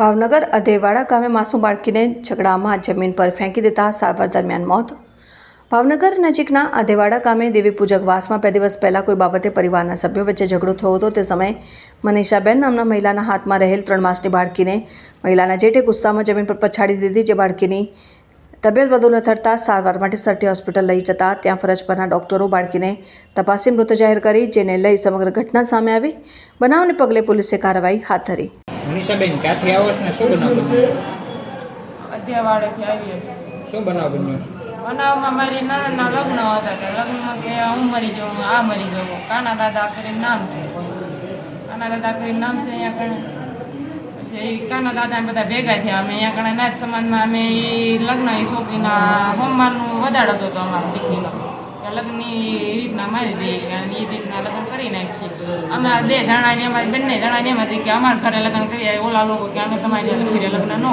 ભાવનગર અધેવાડા ગામે માસૂમ બાળકીને ઝઘડામાં જમીન પર ફેંકી દેતા સારવાર દરમિયાન મોત. ભાવનગર નજીકના અધેવાડા ગામે દેવી પૂજક વાસમાં બે દિવસ પહેલાં કોઈ બાબતે પરિવારના સભ્યો વચ્ચે ઝઘડો થયો હતો. તે સમયે મનીષાબેન નામના મહિલાના હાથમાં રહેલ ત્રણ માસની બાળકીને મહિલાના જેઠે ગુસ્સામાં જમીન પર પછાડી દીધી, જે બાળકીની તબિયત વધુ ન થતાં સારવાર માટે સરટી હોસ્પિટલ લઈ જતા ત્યાં ફરજ પરના ડોક્ટરો બાળકીને તપાસી મૃત જાહેર કરી, જેને લઈ સમગ્ર ઘટના સામે આવી. બનાવને પગલે પોલીસે કાર્યવાહી હાથ ધરી. મનીષાબેન ક્યાંથી આવો છો ને શું બનાવ બન્યો અધ્યાવાડેથી આવીએ છીએ. શું બનાવ બન્યો બનાવમાં મારી નાના લગ્ન હતા કે લગ્નમાં કે હું મરી જાઉં આ મરી જાઉં. કાના દાદા કરીને નામ છે. કાના દાદા કરીને નામ છે અહીંયા કણે પછી કાના દાદા બધા ભેગા થયા. અમે અહીંયા કણે નાચ સમાજમાં અમે લગ્ન એ છોકરીના હોમવાનું વધાડ હતો અમારા દીકરીનો. લગ્નની રીતના મારી દઈએ એ રીતના લગ્ન કરી નાખીએ. અમે બે જણાની અમારી બંને જણાની એમ અમારા ઘરે લગ્ન કરીએ ઓલા લોકો કે અમે તમારી લગ્ન ન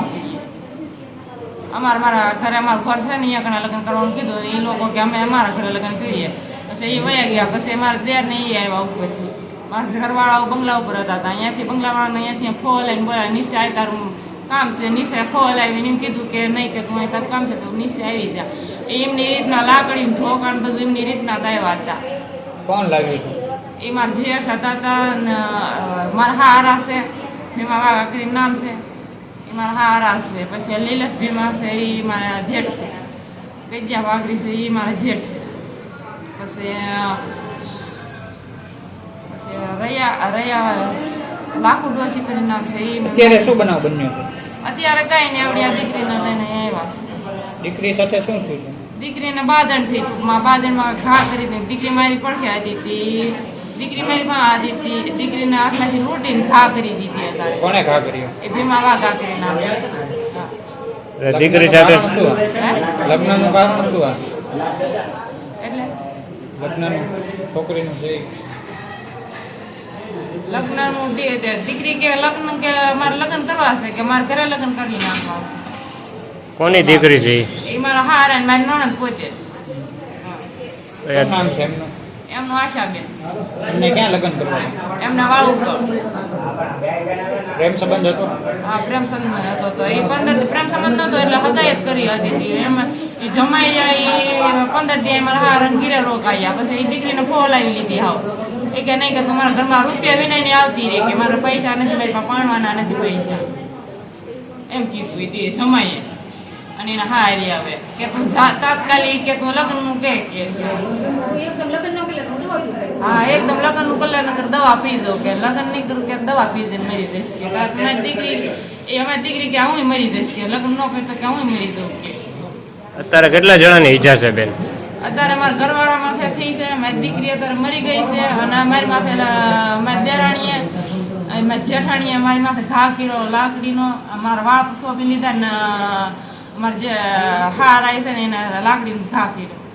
અમારા મારા ઘરે અમારું ઘર છે ને અહીંયા લગ્ન કરવાનું કીધું એ લોકો કે અમે અમારા ઘરે લગ્ન કરીએ. પછી એ વયા ગયા, પછી અમારા દેર ને એ આવ્યા ઉપરથી. મારા ઘરવાળાઓ બંગલા ઉપર હતા અહીંયાથી બંગલાવાળાને અહીંયાથી ફોન લઈને બોલાય, નીચે આવી તારું કામ છે, નીચે ફોન આવીને એમ કીધું કે નહીં કે તું અહીં તારું કામ છે, તો નીચે આવી જા. એમની રીતના લાકડી ઠોકાણ બધું એમની રીતના જ હતા. કોણ લાગ્યું એ મારા જેઠ હતા તા ને મારા હારા છે એમાં વાઘા કરીને નામ છે. એ મારા હારા છે. પછી લીલસ ભીમા છે એ મારા જેઠ છે. ગજ્યા વાઘરી છે એ મારા જેઠ છે. પછી પછી રયા રયા લાકુ ડોસી કરીને નામ છે એ અત્યારે શું બનાવ બન્યો અત્યારે કઈ ને આવડી આ દીકરીને લઈને દીકરી સાથે શું થયું છે? દીકરીને બાદણ થઈ ટૂંકમાં બાદણમાં ઘા કરીને દીકરી મારી પડખે હતી દીકરી મારી માં આવી હતી દીકરીને રોટીને ઘા કરી દીધી હતા કોણે ઘા કર્યો? એ ભીમા વાઘા કરી નામ દીકરી સાથે શું લગ્નનું કારણ શું આ? એટલે? લગ્નનું છોકરીનું જે લગ્નનું દીકરી કે લગ્ન કે મારે લગ્ન કરવા છે કે મારે ઘરે લગ્ન કરી નાખવા કોની દીકરી છે એ મારા હાર અને મારી નણંદ પોતે. નામ છે એમનું? એમનું આશાબેન. એમને ક્યાં લગ્ન કરવા? એમના વાળું તો પ્રેમ સંબંધ હતો? હા પ્રેમ સંબંધ હતો તો. એ પંદર પ્રેમ સંબંધ નતો એટલે હગાયત કરી હતી. એમાં એ જમાઈ જાય પંદર દી મારા હાર ઘીરે રોકાયા પછી એ દીકરીને ફોલાવી લીધી હાવ. એ કે નહીં કે તમારા ઘરમાં રૂપિયા વિના ની આવતી રહે કે મારા પૈસા નથી મારી પાણવાના નથી પૈસા. એમ કીધું જમાઈએ. અને એના હારી આવે. કે તું તાત્કાલિક કે તું લગ્નનું કે કે. હા એકદમ લગ્નનું કલ્યાણ નગર દવા પી દો કે લગ્ન નહીં કરું કે દવા પી દે મરી જઈશ કે. તમારી દીકરી એ અમારી દીકરી કે હું મરી જઈશ કે. લગ્ન ન કરતો કે હું મરી દઉં કે. અત્યારે કેટલા જણાની ઈજા છે બેન? અત્યારે મારા ઘરવાળા માથે થઈ છે મારી દીકરી અત્યારે મરી ગઈ છે અને મારી માથે મારી દેરાણીએ મારી જેઠાણીએ મારી માથે ઘા કર્યો લાકડીનો મારા વાપ થોપી લીધા ને અમારે જે હાર આવી છે ને એને લાકડીનો ઘા કર્યો